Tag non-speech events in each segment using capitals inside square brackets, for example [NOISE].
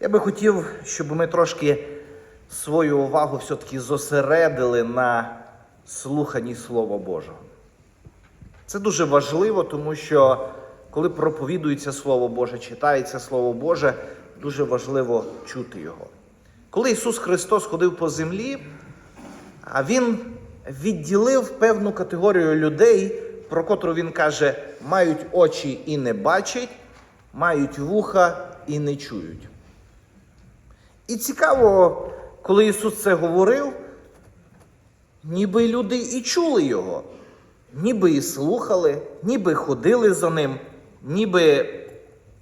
Я би хотів, щоб ми трошки свою увагу все-таки зосередили на слуханні Слова Божого. Це дуже важливо, тому що коли проповідується Слово Боже, читається Слово Боже, дуже важливо чути його. Коли Ісус Христос ходив по землі, Він відділив певну категорію людей, про котру Він каже, мають очі і не бачать, мають вуха і не чують. І цікаво, коли Ісус це говорив, ніби люди і чули Його, ніби і слухали, ніби ходили за ним, ніби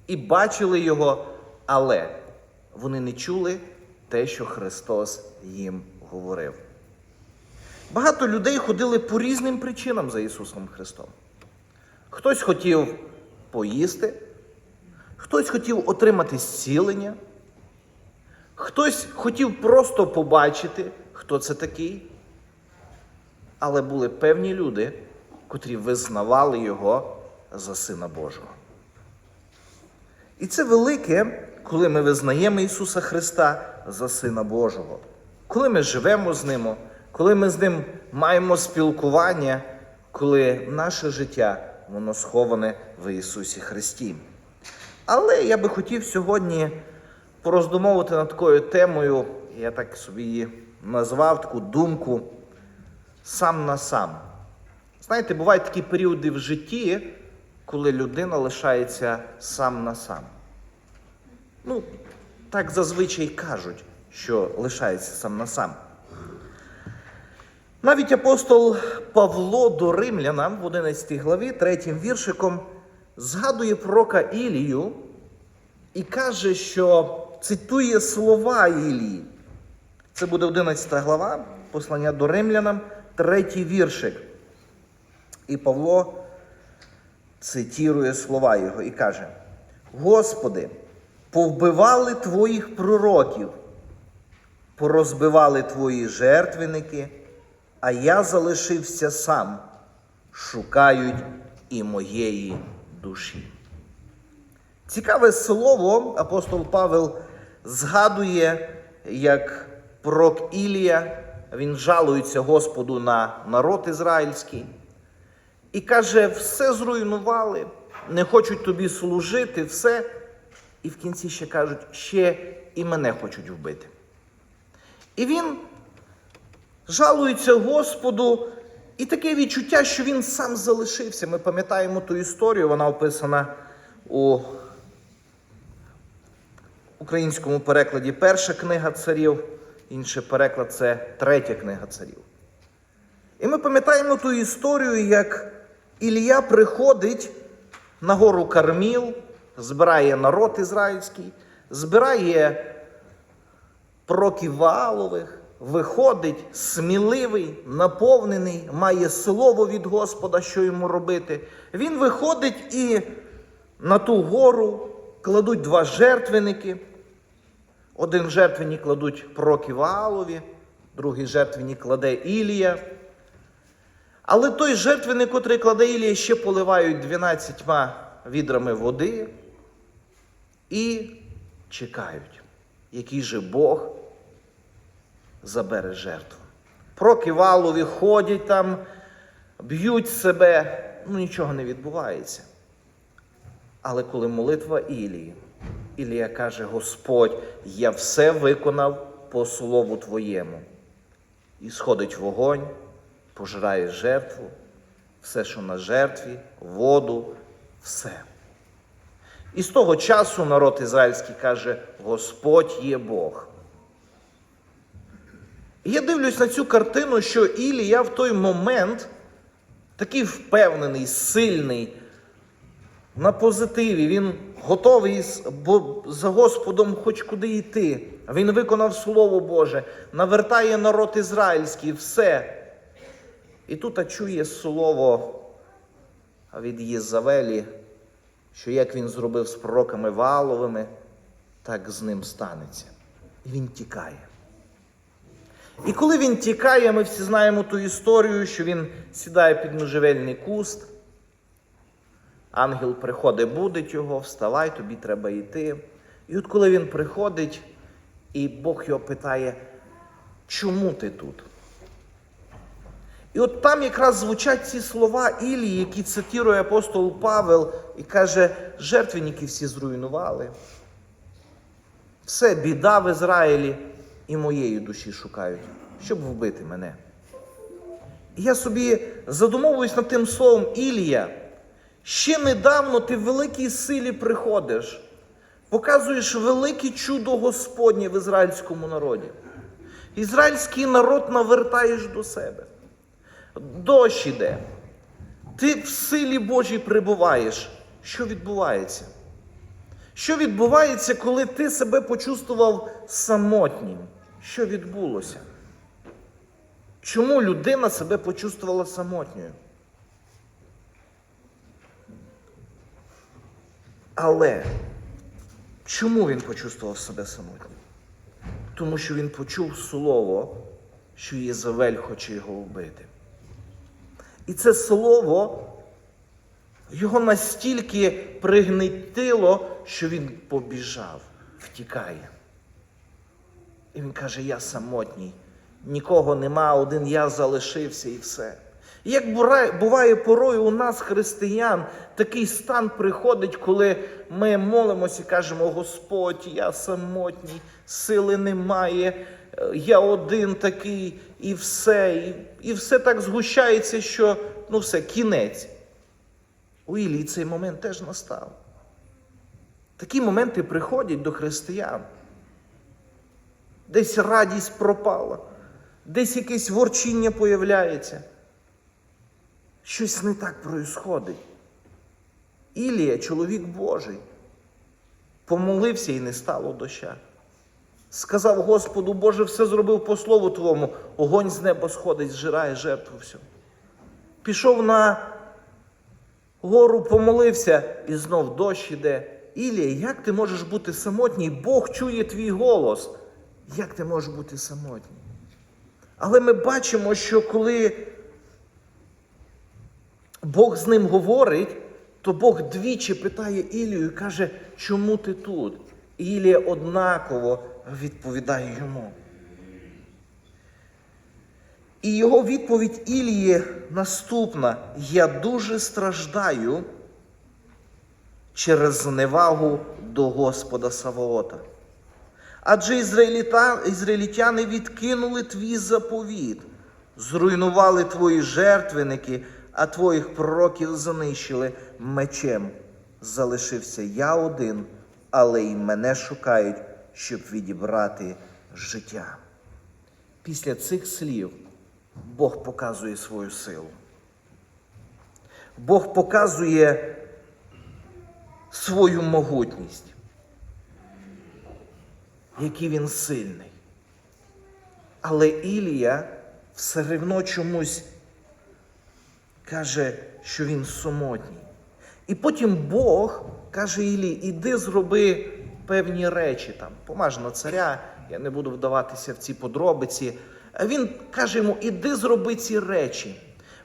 і бачили Його, але вони не чули те, що Христос їм говорив. Багато людей ходили по різним причинам за Ісусом Христом. Хтось хотів поїсти, хтось хотів отримати зцілення, хтось хотів просто побачити, хто це такий. Але були певні люди, котрі визнавали його за Сина Божого. І це велике, коли ми визнаємо Ісуса Христа за Сина Божого, коли ми живемо з Ним, коли ми з Ним маємо спілкування, коли наше життя воно сховане в Ісусі Христі. Але я би хотів сьогодні пороздумовувати над такою темою, я так собі її назвав таку думку сам на сам. Знаєте, бувають такі періоди в житті, коли людина лишається сам на сам. Ну, так зазвичай кажуть, що лишається сам на сам. Навіть апостол Павло до Римлянам в 11 главі, 3 віршиком, згадує пророка Ілію і каже, що цитує слова Ілії. Це буде 11 глава, послання до Римлянам, третій віршик. І Павло цитірує слова його і каже: Господи, повбивали твоїх пророків, порозбивали твої жертвенники, а я залишився сам, шукають і моєї душі. Цікаве слово апостол Павел згадує, як пророк Ілія, він жалується Господу на народ ізраїльський і каже: все зруйнували, не хочуть тобі служити, все. І в кінці ще кажуть, ще і мене хочуть вбити. І він жалується Господу, і таке відчуття, що він сам залишився. Ми пам'ятаємо ту історію, вона описана у українському перекладі перша книга царів, інший переклад це третя книга царів. І ми пам'ятаємо ту історію, як Ілія приходить на гору Карміл, збирає народ ізраїльський, збирає пророків Ваалових, виходить сміливий, наповнений, має слово від Господа, що йому робити. Він виходить і на ту гору кладуть два жертвенники. Один жертвенник кладуть пророки Ваалові, другий жертвенник кладе Ілія. Але той жертвенник, котрий кладе Ілія, ще поливають 12 відрами води і чекають, який же Бог забере жертву. Проки валові ходять там, б'ють себе, ну нічого не відбувається. Але коли молитва Ілії, Ілія каже: Господь, я все виконав по слову Твоєму. І сходить вогонь, пожирає жертву, все, що на жертві, воду, все. І з того часу народ ізраїльський каже: Господь є Бог. І я дивлюсь на цю картину, що Ілія в той момент такий впевнений, сильний, на позитиві. Він готовий за Господом хоч куди йти. Він виконав Слово Боже, навертає народ ізраїльський, все. І тут чує слово від Єзавелі, що як він зробив з пророками Валовими, так з ним станеться. І він тікає. І коли він тікає, ми всі знаємо ту історію, що він сідає під можжевельний куст. Ангел приходить, будить його, вставай, тобі треба йти. І от коли він приходить, і Бог його питає, чому ти тут? І от там якраз звучать ці слова Ілії, які цитує апостол Павел і каже, жертвенники всі зруйнували. Все, біда в Ізраїлі і моєї душі шукають, щоб вбити мене. І я собі задумовуюсь над тим словом Ілія. Ще недавно ти в великій силі приходиш, показуєш велике чудо Господнє в ізраїльському народі. Ізраїльський народ навертаєш до себе. Дощ іде. Ти в силі Божій прибуваєш. Що відбувається? Що відбувається, коли ти себе почувствував самотнім? Що відбулося? Чому людина себе почувствувала самотньою? Але чому він почувствував себе самотнім? Тому що він почув слово, що Єзавель хоче його вбити. І це слово його настільки пригнетило, що він побіжав, втікає. І він каже: Я самотній, нікого нема, один я залишився і все. Як буває порою у нас, християн, такий стан приходить, коли ми молимося і кажемо, Господь, я самотній, сили немає, е, я один такий, і все, і, і все так згущається, що ну все, кінець. У Ілії цей момент теж настав. Такі моменти приходять до християн. Десь радість пропала, десь якесь ворчіння появляється. Щось не так происходить. Ілія, чоловік Божий, помолився і не стало доща. Сказав Господу, Боже, все зробив по слову Твому, огонь з неба сходить, зжирає жертву всю. Пішов на гору, помолився, і знов дощ іде. Ілія, як ти можеш бути самотній? Бог чує твій голос. Як ти можеш бути самотній? Але ми бачимо, що коли Бог з ним говорить, то Бог двічі питає Ілію і каже, чому ти тут? І Ілія однаково відповідає йому. І його відповідь Ілії наступна: Я дуже страждаю через зневагу до Господа Савоота. Адже ізраїлітяни відкинули твій заповіт, зруйнували твої жертвенники, а твоїх пророків знищили мечем. Залишився я один, але й мене шукають, щоб відібрати життя. Після цих слів Бог показує свою силу. Бог показує свою могутність, який він сильний. Але Ілія все рівно чомусь каже, що він самотній. І потім Бог каже Ілі, іди зроби певні речі там, помаж на царя, я не буду вдаватися в ці подробиці. Він каже йому, іди зроби ці речі.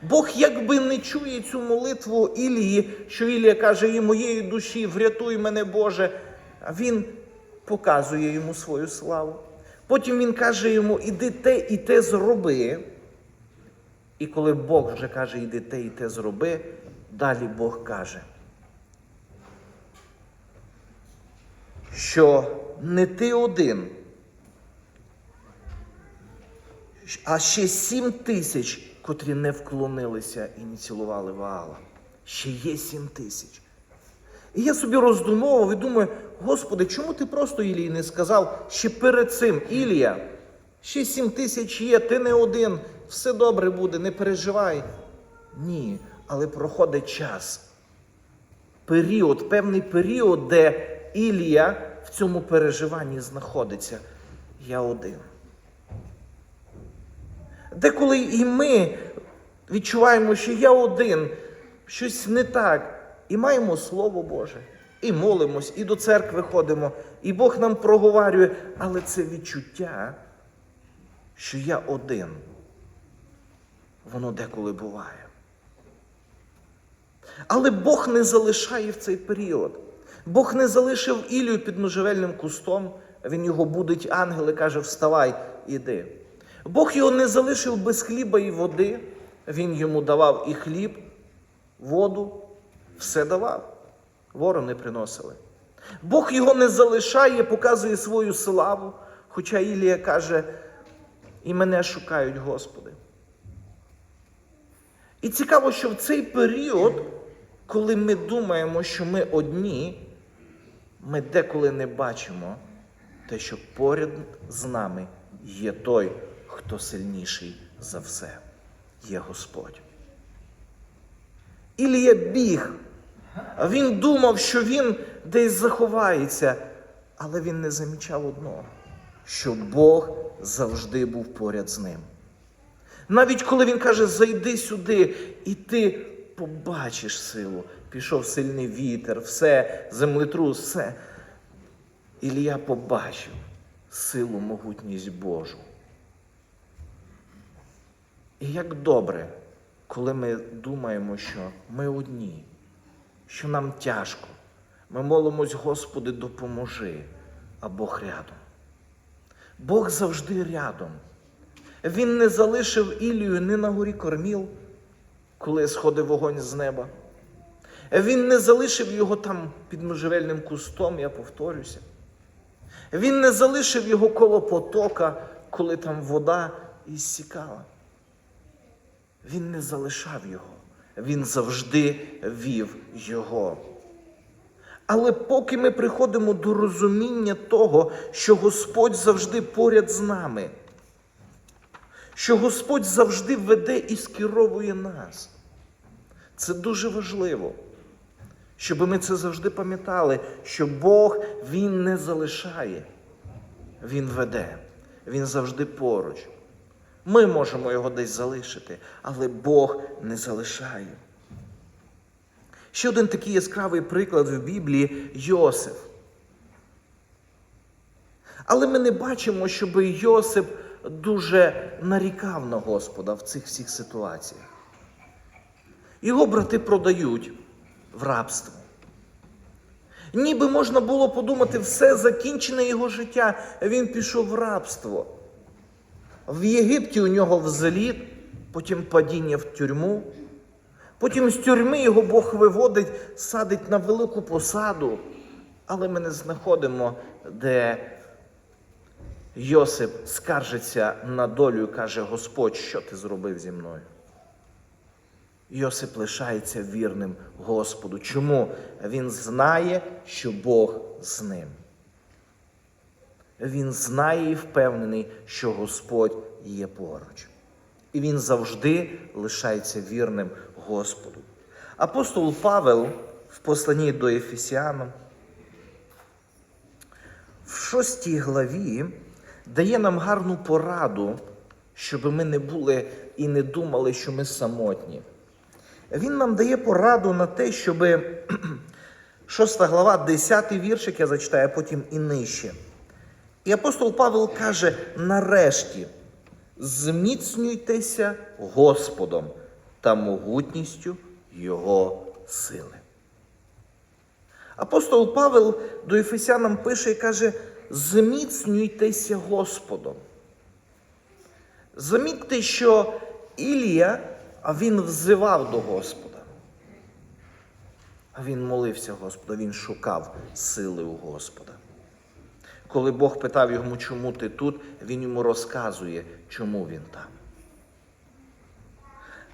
Бог якби не чує цю молитву Ілії, що Ілія каже, і моєї душі, врятуй мене, Боже. А він показує йому свою славу. Потім він каже йому, іди те і те зроби. І коли Бог вже каже, іди те і те зроби, далі Бог каже, що не ти один, а ще сім тисяч, котрі не вклонилися і не цілували Ваала. Ще є сім тисяч. І я собі роздумовував і думаю, Господи, чому ти просто Ілії не сказав ще перед цим, Ілія, ще сім тисяч є, ти не один, все добре буде, не переживай. Ні, але проходить час. Період, певний період, де Ілія в цьому переживанні знаходиться. Я один. Деколи і ми відчуваємо, що я один, щось не так, і маємо Слово Боже, і молимось, і до церкви ходимо, і Бог нам проговорює, але це відчуття, що я один, воно деколи буває. Але Бог не залишає в цей період. Бог не залишив Ілію під можжевельним кустом, він його будить ангел і каже: Вставай, іди. Бог його не залишив без хліба і води, він йому давав і хліб, воду, все давав. Ворони приносили. Бог його не залишає, показує свою славу, хоча Ілія каже, і мене шукають, Господи. І цікаво, що в цей період, коли ми думаємо, що ми одні, ми деколи не бачимо те, що поряд з нами є той, хто сильніший за все, є Господь. Ілія біг, він думав, що він десь заховається, але він не замічав одного, що Бог завжди був поряд з ним. Навіть коли він каже, зайди сюди, і ти побачиш силу. Пішов сильний вітер, все, землетрус, все. Ілія побачив силу, могутність Божу. І як добре, коли ми думаємо, що ми одні, що нам тяжко, ми молимось, Господи, допоможи, а Бог рядом. Бог завжди рядом. Він не залишив Ілію ні на горі корміл, коли сходив вогонь з неба. Він не залишив його там під можжевельним кустом, я повторюся. Він не залишив його коло потока, коли там вода іссікала. Він не залишав його, він завжди вів його. Але поки ми приходимо до розуміння того, що Господь завжди поряд з нами, що Господь завжди веде і скеровує нас. Це дуже важливо, щоб ми це завжди пам'ятали, що Бог Він не залишає, Він веде, Він завжди поруч. Ми можемо його десь залишити, але Бог не залишає. Ще один такий яскравий приклад в Біблії Йосиф. Але ми не бачимо, щоб Йосип дуже нарікав на Господа в цих всіх ситуаціях. Його брати продають в рабство. Ніби можна було подумати, все закінчене його життя, він пішов в рабство. В Єгипті у нього взліт, потім падіння в тюрму. Потім з тюрми його Бог виводить, садить на велику посаду. Але ми не знаходимо, де Йосип скаржиться на долю і каже: Господь, що ти зробив зі мною? Йосип лишається вірним Господу. Чому? Він знає, що Бог з ним. Він знає і впевнений, що Господь є поруч. І він завжди лишається вірним Господу. Апостол Павел в посланні до Ефесіанам в шостій главі дає нам гарну пораду, щоб ми не були і не думали, що ми самотні. Він нам дає пораду на те, щоб [CLEARS THROAT] 6 глава, 10 віршик я зачитаю, а потім і нижче. І апостол Павел каже: нарешті зміцнюйтеся Господом та могутністю Його сили. Апостол Павел до Ефесянам пише і каже: зміцнюйтеся Господом. Замітьте, що Ілія, а він взивав до Господа. А він молився Господа, він шукав сили у Господа. Коли Бог питав йому, чому ти тут, він йому розказує, чому він там.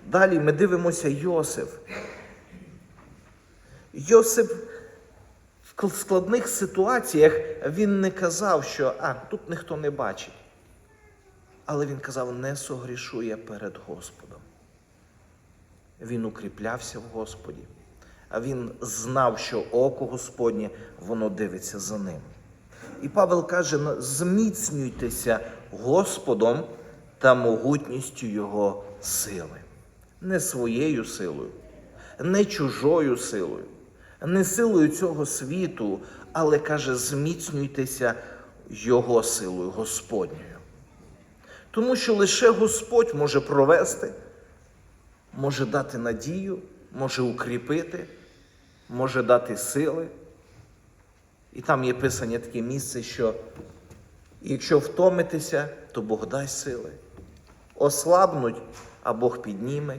Далі ми дивимося Йосиф. Йосип складних ситуаціях він не казав, що а, тут ніхто не бачить. Але він казав, не согрішу я перед Господом. Він укріплявся в Господі, а він знав, що око Господнє, воно дивиться за ним. І Павел каже: зміцнюйтеся Господом та могутністю Його сили. Не своєю силою, не чужою силою, не силою цього світу, але каже, зміцнюйтеся Його силою, Господньою. Тому що лише Господь може провести, може дати надію, може укріпити, може дати сили, І там є писання таке місце, що якщо втомитеся, то Бог дасть сили. Ослабнуть, а Бог підніме.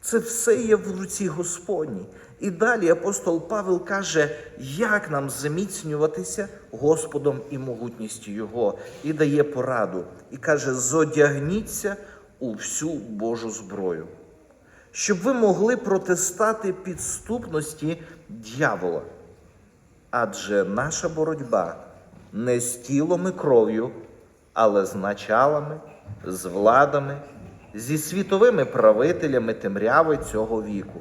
Це все є в руці Господній. І далі апостол Павел каже, як нам зміцнюватися Господом і могутністю Його, і дає пораду. І каже: зодягніться у всю Божу зброю, щоб ви могли протистати підступності дьявола. Адже наша боротьба не з тілом і кров'ю, але з началами, з владами, зі світовими правителями темряви цього віку,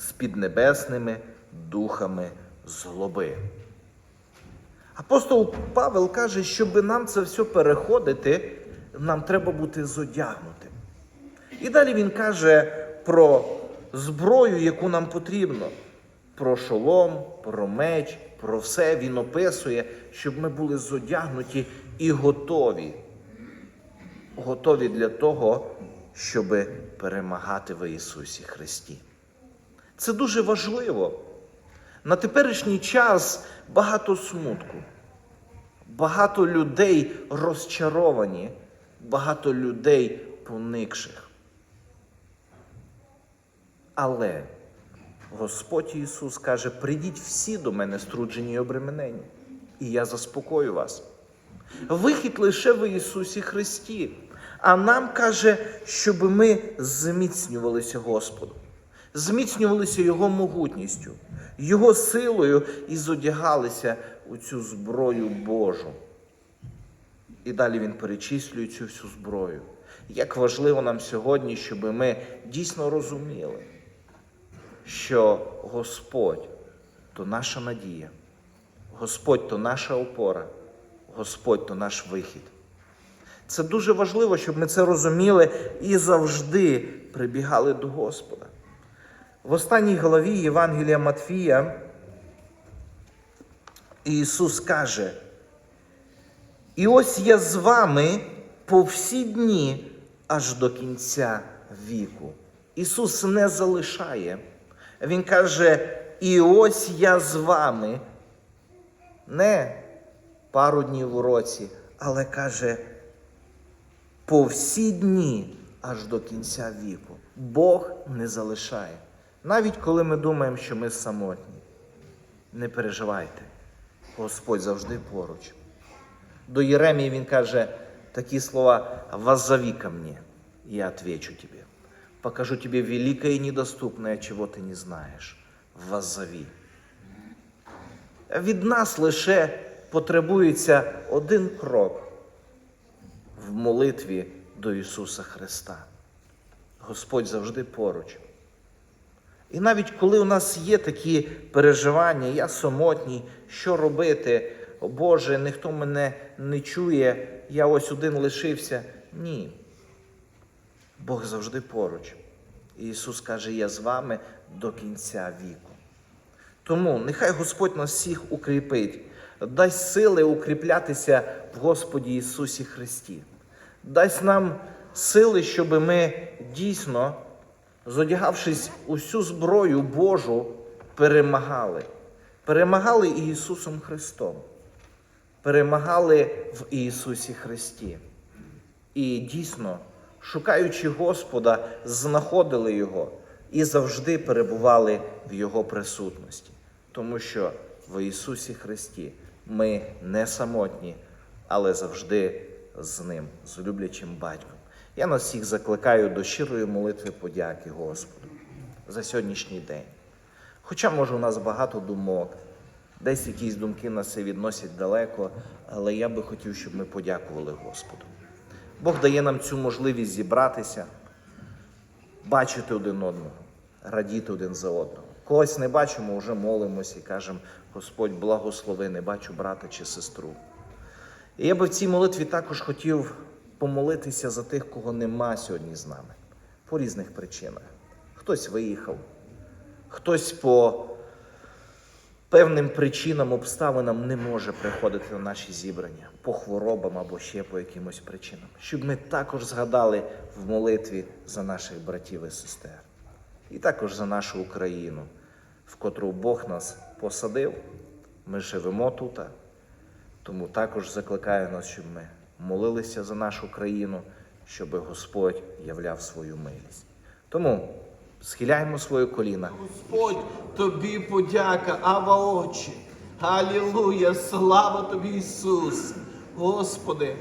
з піднебесними духами злоби. Апостол Павел каже, щоб нам це все переходити, нам треба бути зодягнутим. І далі він каже про зброю, яку нам потрібно, про шолом, про меч, про все він описує, щоб ми були зодягнуті і готові. Готові для того, щоб перемагати в Ісусі Христі. Це дуже важливо. На теперішній час багато смутку, багато людей розчаровані, багато людей поникших. Але Господь Ісус каже: прийдіть всі до мене, струджені і обременені, і я заспокою вас. Вихід лише в Ісусі Христі. А нам каже, щоб ми зміцнювалися Господу, зміцнювалися Його могутністю, Його силою і зодягалися у цю зброю Божу. І далі він перечислює цю всю зброю. Як важливо нам сьогодні, щоб ми дійсно розуміли, що Господь то наша надія, Господь то наша опора, Господь то наш вихід. Це дуже важливо, щоб ми це розуміли і завжди прибігали до Господа. В останній главі Євангелія Матфія Ісус каже, і ось я з вами по всі дні аж до кінця віку. Ісус не залишає. Він каже, і ось я з вами не пару днів у році, але каже, по всі дні аж до кінця віку. Бог не залишає. Навіть коли ми думаємо, що ми самотні. Не переживайте. Господь завжди поруч. До Єремії він каже такі слова: «Воззови ко мне, я отвечу тебе. Покажу тебе великое и недоступное, чего ты не знаєш. Воззови. Від нас лише потребується один крок в молитві до Ісуса Христа. Господь завжди поруч. І навіть коли у нас є такі переживання, я самотній, що робити? О Боже, ніхто мене не чує, я ось один лишився. Ні. Бог завжди поруч. І Ісус каже, я з вами до кінця віку. Тому нехай Господь нас всіх укріпить, дасть сили укріплятися в Господі Ісусі Христі. Дасть нам сили, щоб ми дійсно, зодягавшись усю зброю Божу, перемагали. Перемагали Ісусом Христом. Перемагали в Ісусі Христі. І дійсно, шукаючи Господа, знаходили Його і завжди перебували в Його присутності. Тому що в Ісусі Христі ми не самотні, але завжди з Ним, з люблячим батьком. Я нас всіх закликаю до щирої молитви подяки Господу за сьогоднішній день. Хоча, може, у нас багато думок, десь якісь думки нас і відносять далеко, але я би хотів, щоб ми подякували Господу. Бог дає нам цю можливість зібратися, бачити один одного, радіти один за одного. Когось не бачимо, вже молимося і кажемо, Господь благослови, не бачу брата чи сестру. І я би в цій молитві також хотів помолитися за тих, кого нема сьогодні з нами, по різних причинах. Хтось виїхав, хтось по певним причинам, обставинам не може приходити на наші зібрання по хворобам або ще по якимось причинам, щоб ми також згадали в молитві за наших братів і сестер, і також за нашу Україну, в котру Бог нас посадив. ми живемо тут. Тому також закликає нас, щоб ми молилися за нашу країну, щоб Господь являв свою милість. Тому схиляємо свої коліна. Господь, тобі подяка, Ава Отче. Алілуя, слава тобі, Ісус. Господи,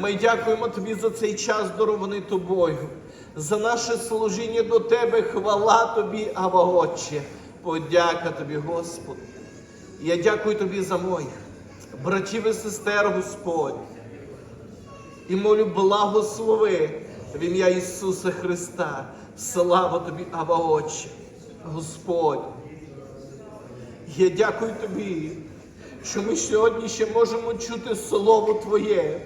ми дякуємо тобі за цей час, дарований тобою, за наше служіння до Тебе, хвала тобі, Ава Отче. Подяка тобі, Господи. Я дякую тобі за моїх братів і сестер, Господь. І молю благослови в ім'я Ісуса Христа. Слава тобі, Ава Отче, Господь. Я дякую тобі, що ми сьогодні ще можемо чути Слово Твоє.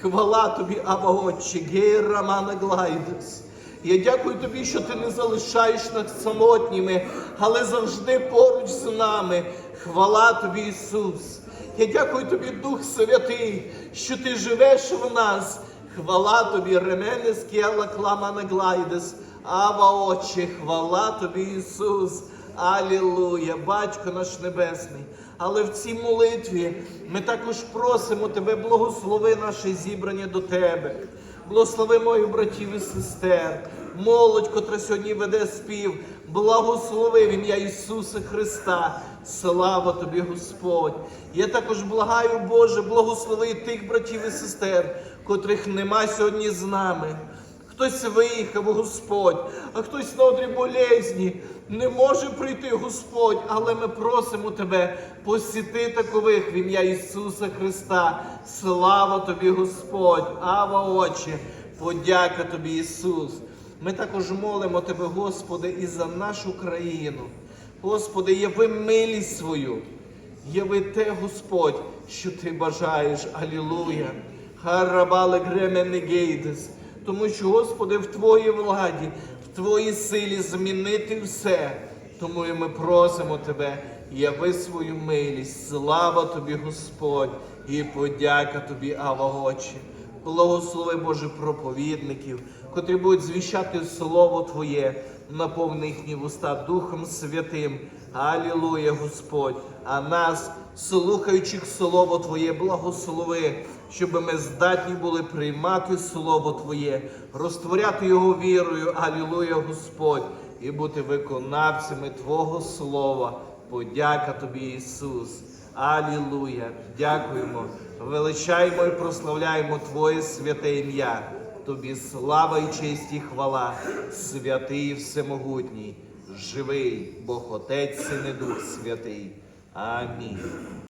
Хвала тобі, Ава Отче, Гей Рамана Глайдес. Я дякую тобі, що ти не залишаєш нас самотніми, але завжди поруч з нами. Хвала тобі, Ісус. Я дякую тобі, Дух Святий, що ти живеш в нас. Хвала тобі, Ременес Кіала Кламана Глайдес. Ава Отче, хвала тобі, Ісус. Алілуя, Батько наш Небесний. Але в цій молитві ми також просимо Тебе, благослови наше зібрання до Тебе. Благослови моїх братів і сестер, молодь, котра сьогодні веде спів. Благослови в ім'я Ісуса Христа. Слава тобі, Господь. Я також благаю, Боже, благослови тих братів і сестер, котрих нема сьогодні з нами. Хтось виїхав, Господь, а хтось на одрі болезні. Не може прийти Господь, але ми просимо Тебе посіти такових в ім'я Ісуса Христа. Слава Тобі, Господь, Ава Отче, подяка Тобі, Ісус. Ми також молимо Тебе, Господи, і за нашу країну. Господи, яви милість свою, яви те, Господь, що Ти бажаєш. Алілуя. Харабале гремене гейдес. Тому що, Господи, в Твоїй владі, в Твоїй силі змінити все. Тому і ми просимо Тебе, яви свою милість, слава Тобі, Господь, і подяка Тобі, Ава Отче. Благослови Боже проповідників, котрі будуть звіщати Слово Твоє, наповни їхні вуста Духом Святим. Алілуя, Господь! А нас, слухаючих Слово Твоє, благослови, щоб ми здатні були приймати Слово Твоє, розтворяти його вірою, Алілуя, Господь, і бути виконавцями Твого Слова. Подяка Тобі, Ісус. Алілуя! Дякуємо, величаємо і прославляємо Твоє святе ім'я. Тобі слава і честь і хвала, святий і всемогутній, живий Бог Отець і Дух Святий. Амінь.